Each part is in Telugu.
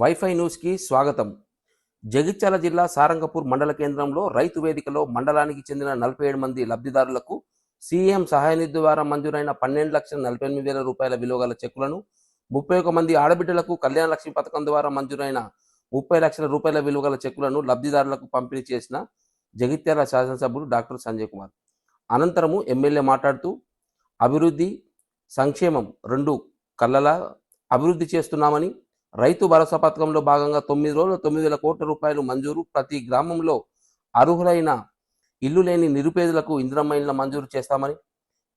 వైఫై న్యూస్కి స్వాగతం. జగిత్యాల జిల్లా సారంగపూర్ మండల కేంద్రంలో రైతు వేదికలో మండలానికి చెందిన నలభై ఏడు మంది లబ్ధిదారులకు సీఎం సహాయ నిధి ద్వారా మంజూరైన పన్నెండు లక్షల నలభై ఎనిమిది వేల రూపాయల విలువ గల చెక్కులను ముప్పై ఒక మంది ఆడబిడ్డలకు కళ్యాణ లక్ష్మి పథకం ద్వారా మంజూరైన ముప్పై లక్షల రూపాయల విలువ గల చెక్కులను లబ్ధిదారులకు పంపిణీ చేసిన జగిత్యాల శాసనసభ్యుడు డాక్టర్ సంజయ్ కుమార్. అనంతరము ఎమ్మెల్యే మాట్లాడుతూ అభివృద్ధి సంక్షేమం రెండు కళ్ళలా అభివృద్ధి చేస్తున్నామని రైతు భరోసా పథకంలో భాగంగా తొమ్మిది రోజుల తొమ్మిది వేల కోట్ల రూపాయలు మంజూరు. ప్రతి గ్రామంలో అర్హులైన ఇల్లు లేని నిరుపేదలకు ఇందిరమ్మ ఇండ్ల మంజూరు చేస్తామని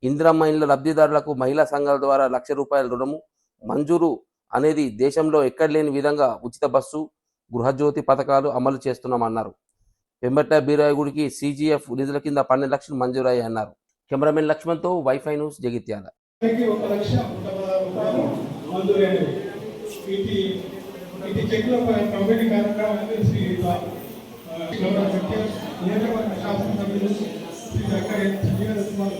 ఇందిరమ్మ ఇండ్ల లబ్ధిదారులకు మహిళా సంఘాల ద్వారా లక్ష రూపాయల రుణము మంజూరు అనేది దేశంలో ఎక్కడ లేని విధంగా ఉచిత బస్సు గృహజ్యోతి పథకాలు అమలు చేస్తున్నామన్నారు. పెంబట్ట బీరాయగుడికి సీజీఎఫ్ నిధుల కింద పన్నెండు లక్షలు మంజూరయ్యాయి అన్నారు. కెమెరామెన్ లక్ష్మణ్తో వైఫై న్యూస్ జగిత్యాల. అందరికీ ఒక లక్ష ఇది ఇది చెక్ల పంపిణీ కార్యక్రమాన్ని శ్రీ గౌరవ నియోజకవర్గ శాసనసభ్యులు శ్రీ వెంకయ్య ఎన్. కుమార్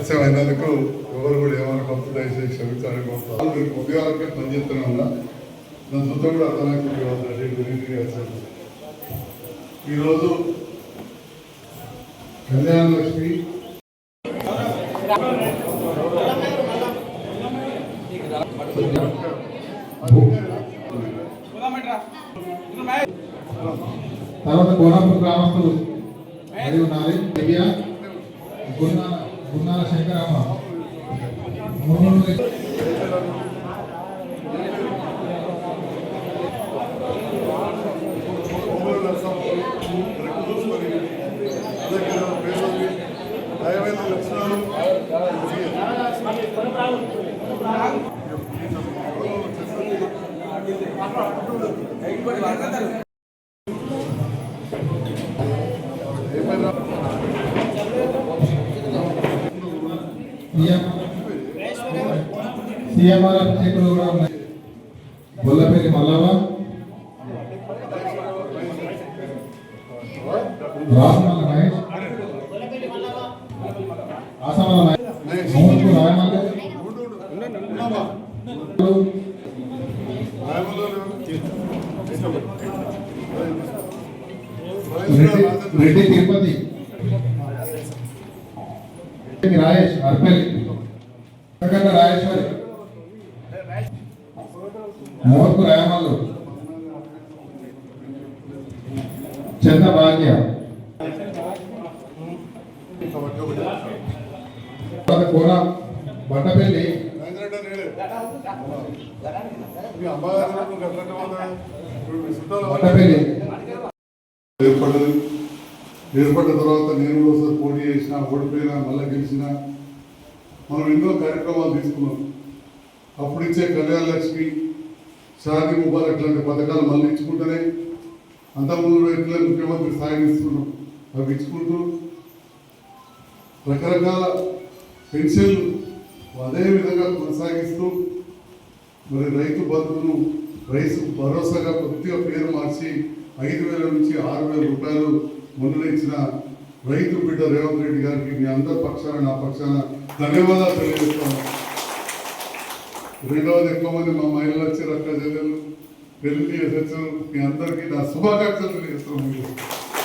సార్ అయినందుకు ఎవరు కూడా ఏమైనా దయచేసి క్షమించాలని కోరుతాను మీరు ఉద్యోగాలకే పనిచేస్తూనే ఉన్నా నా సొంతం కూడా అర్థమైపోతుంది ఈరోజు కళ్యాణ లక్ష్మి తర్వాత కోనాపూర్ గ్రామస్తులు మరి ఉన్నారు. దివ్య గున్నాల గున్నాల శంకరమ్మ. సీఎంఆర్ చెక్కులు కూడా ఉన్నాయి గొల్లపల్లి మల్లవ రాసమల్ల మహేష్ ఆసమల్ల మహేష్ మోహన్కు రాయమల్ల రెడ్డి తిరుపతి. రాజేష్ అర్పల్లి. రాజేశ్వరి మోర్కు రామల్లు చంద భాగ్య. కోన బండపల్లి మీ ఏర్పడ్డది ఏర్పడ్డ తర్వాత నేను ఒకసారి పోటీ చేసిన ఓడిపోయినా మళ్ళీ గెలిచిన మనం ఎన్నో కార్యక్రమాలు తీసుకున్నాం అప్పుడు ఇచ్చే కళ్యాణ లక్ష్మి షాదీ ముబారక్ లాంటి పథకాలు మళ్ళీ ఇచ్చుకుంటేనే అంతకుముందు ఎట్లా ముఖ్యమంత్రి సాయం ఇస్తున్నాం అవి ఇచ్చుకుంటూ రకరకాల పెన్షన్లు అదే విధంగా కొనసాగిస్తూ మరి రైతు బంధువును రైతు భరోసాగా కొద్దిగా పేరు మార్చి ఐదు వేల నుంచి ఆరు వేల రూపాయలు మొన్న ఇచ్చిన రైతు బిడ్డ రేవంత్ రెడ్డి గారికి మీ అందరి పక్షాన నా పక్షాన ధన్యవాదాలు తెలియజేస్తాను రెండవది ఎక్కువ మంది మా మహిళలు వచ్చి రక్త చెల్లెలు పెళ్ళి చేసొచ్చు మీ అందరికీ నా శుభాకాంక్షలు తెలియజేస్తాను మీకు.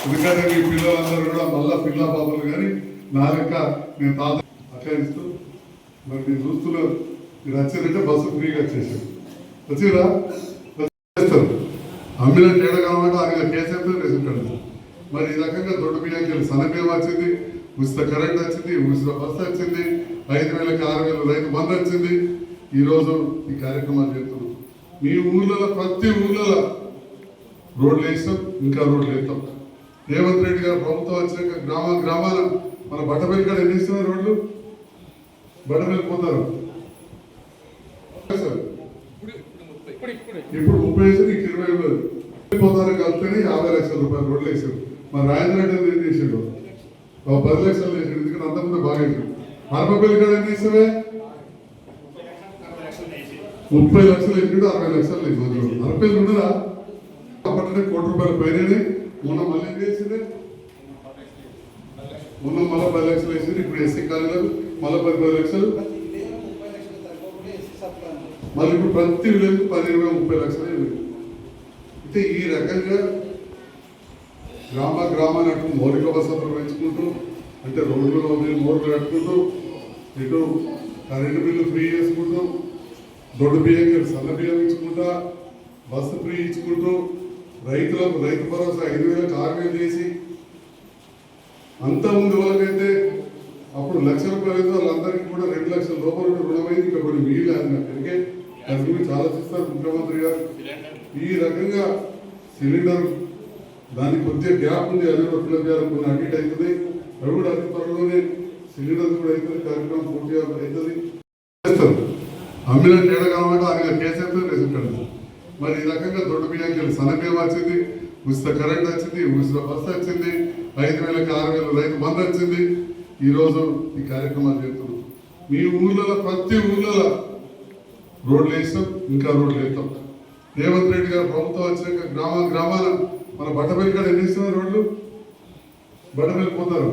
ఎందుకంటే మీ పిల్లలందరూ కూడా మళ్ళా పిల్ల బాబులు కానీ నా లెక్క నేను తాత అక్కడిస్తూ మరి మీరు చూస్తున్నారు మీరు వచ్చారంటే బస్సు ఫ్రీగా వచ్చేసారు వచ్చిరా చేస్తారు అమ్మిన తేడా కావాలంటే ఆయన కేసీఆర్ రేషన్ మరి ఈ రకంగా దొడ్డు బియ్యానికి వెళ్ళి సన్నబియ్యం వచ్చింది ఉచిత కరెంట్ వచ్చింది ఉచిత బస్సు వచ్చింది ఐదు వేలకి ఆరు వేలు రైతు బంద్ వచ్చింది. ఈరోజు ఈ కార్యక్రమాలు చేస్తున్నాం మీ ఊర్లలో ప్రతి ఊర్లలో రోడ్లు వేస్తాం ఇంకా రోడ్లు వేస్తాం. రేవంత్ రెడ్డి గారు ప్రభుత్వం వచ్చినాక గ్రామ గ్రామాల మన బట్టపల్లి కాడ ఎన్ని రోడ్లు? రోడ్లు బట్టపల్లి పోతారు ఇప్పుడు ముప్పై వేసి నీకు ఇరవై వేలు పోతారు కలిపితేనే యాభై లక్షల రూపాయలు రోడ్లు వేసారు. మరి రాజేంద్ర రెడ్డి ఏం చేసాడు? పది లక్షలు వేసాడు ఎందుకంటే అంతకుముందు బాగా వేసాడు. అరపల్లి కాడ ఏం చేసావే? ముప్పై లక్షలు ఎక్కడ అరవై లక్షలు లేదు మధ్యలో అరపల్లి ఉండదా? అప్పట్లోనే కోటి రూపాయలు పైన మొన్న మళ్ళీ ఏం చేసింది? మొన్న మళ్ళీ పది లక్షలు వేసింది ఇప్పుడు ఎస్సీ కాలేజీలకు మళ్ళీ పది పది లక్షలు. మళ్ళీ ఇప్పుడు ప్రతి విలేజ్ పది ఇరవై ముప్పై లక్షలే అయితే ఈ రకంగా గ్రామ గ్రామాన్ని అటు మౌలిక వసతులు పెంచుకుంటూ అంటే రోడ్లు మోర్లు కట్టుకుంటూ ఇటు కరెంటు బిల్లు ఫ్రీ చేసుకుంటూ దొడ్డు బియ్యం సన్న బియ్యం ఇచ్చుకుంటా బస్సు ఫ్రీ ఇచ్చుకుంటూ రైతులకు రైతు భరోసా ఐదు వేలకు ఆరు వేలు చేసి అంత ముందు వాళ్ళకైతే అప్పుడు లక్ష రూపాయలు అయితే వాళ్ళందరికీ కూడా రెండు లక్షల లోపల రుణమైంది. ఇంకా కొన్ని మిగిలి అందుకే దాని గురించి ఆలోచిస్తారు ముఖ్యమంత్రి గారు. ఈ రకంగా సిలిండర్ దానికి కొద్దిగా గ్యాప్ ఉంది. అది కూడా ఫిల్అప్ చేయాలి కొన్ని అటు అవుతుంది. అవి కూడా అతి త్వరలోనే సిలిండర్ కూడా అవుతుంది. కార్యక్రమం పూర్తి అవుతుంది. చేస్తారు. అమ్మిన తేడా కావాలంటే ఆయన కేసేస్తే రేసుకుంటాడు మరి ఈ రకంగా దొడ్డు బియ్యాకి సన్నబియ్యం వచ్చింది ఉచిత కరెంట్ వచ్చింది ఉచిత బస్సు వచ్చింది ఐదు వేలకి ఆరు వేలు రైతు బంద్ వచ్చింది. ఈ రోజు ఈ కార్యక్రమాలు చేస్తున్నాం మీ ఊర్లలో ప్రతి ఊర్లలో రోడ్లు వేస్తాం ఇంకా రోడ్లు వేస్తాం. రేవంత్ రెడ్డి గారు ప్రభుత్వం వచ్చినాక గ్రామ గ్రామాల మన బట్టపల్లి కాడ ఎన్ని ఇస్తున్నారు రోడ్లు? బట్టపల్లి పోతారు.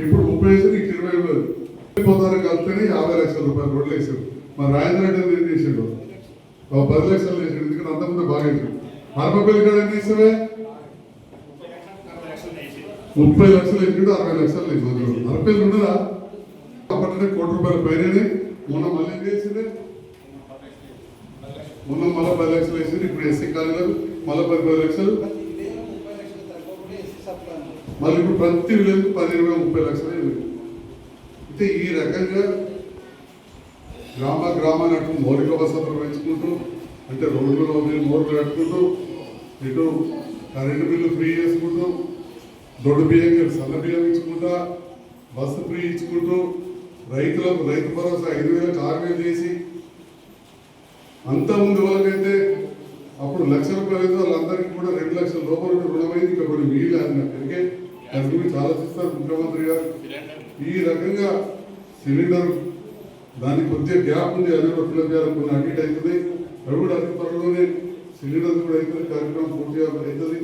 ఇప్పుడు ముప్పై వేసారు నీకు ఇరవై పోతారు కలిపితేనే యాభై లక్షల రూపాయలు రోడ్లు వేసారు. మరి రాజేంద్ర రెడ్డి ఏం చేసాడు? పది లక్షలు వేసాడు ఎందుకంటే అంతకుముందు బాగా వేసాడు. మరపల్లి కాడ ఎన్ని ఇస్తావే ముప్పై లక్షలు వేసాడు అరవై లక్షలు లేదు మరపల్లి ఉండదా అప్పటినే కోటి రూపాయల పైననే. మొన్న మళ్ళీ ఏం చేసింది మొన్న మళ్ళీ పది లక్షలు వేసింది ఇప్పుడు ఎస్సీ కాలేజీలకు మళ్ళీ పది పది లక్షలు. మళ్ళీ ఇప్పుడు ప్రతి విలేజ్ పది ఇరవై ముప్పై లక్షలే అయితే ఈ రకంగా గ్రామ గ్రామాన్ని అటు మౌలిక వసతులు పెంచుకుంటూ అంటే రోడ్లు మోర్లు కట్టుకుంటూ ఇటు కరెంటు బిల్లు ఫ్రీ చేసుకుంటూ దొడ్డు బియ్యం సన్న బియ్యం ఇచ్చుకుంటా బస్సు ఫ్రీ ఇచ్చుకుంటూ రైతులకు రైతు భరోసా ఐదు వేలకు ఆరు వేలు చేసి అంత ముందు వాళ్ళకైతే అప్పుడు లక్ష రూపాయలు వాళ్ళందరికీ కూడా రెండు లక్షల లోపల రుణమైంది. ఇంకా కొన్ని మిగిలి అందుకే దాని గురించి ఆలోచిస్తారు ముఖ్యమంత్రి గారు. ఈ రకంగా సిలిండర్ దాని కొద్దిగా గ్యాప్ ఉంది. అది కూడా ఫిల్అప్ చేయాలి కొన్ని అవుతుంది. అది కూడా అతి త్వరలోనే సిలిండర్ కూడా అవుతుంది. కార్యక్రమం పూర్తిగా అవుతుంది.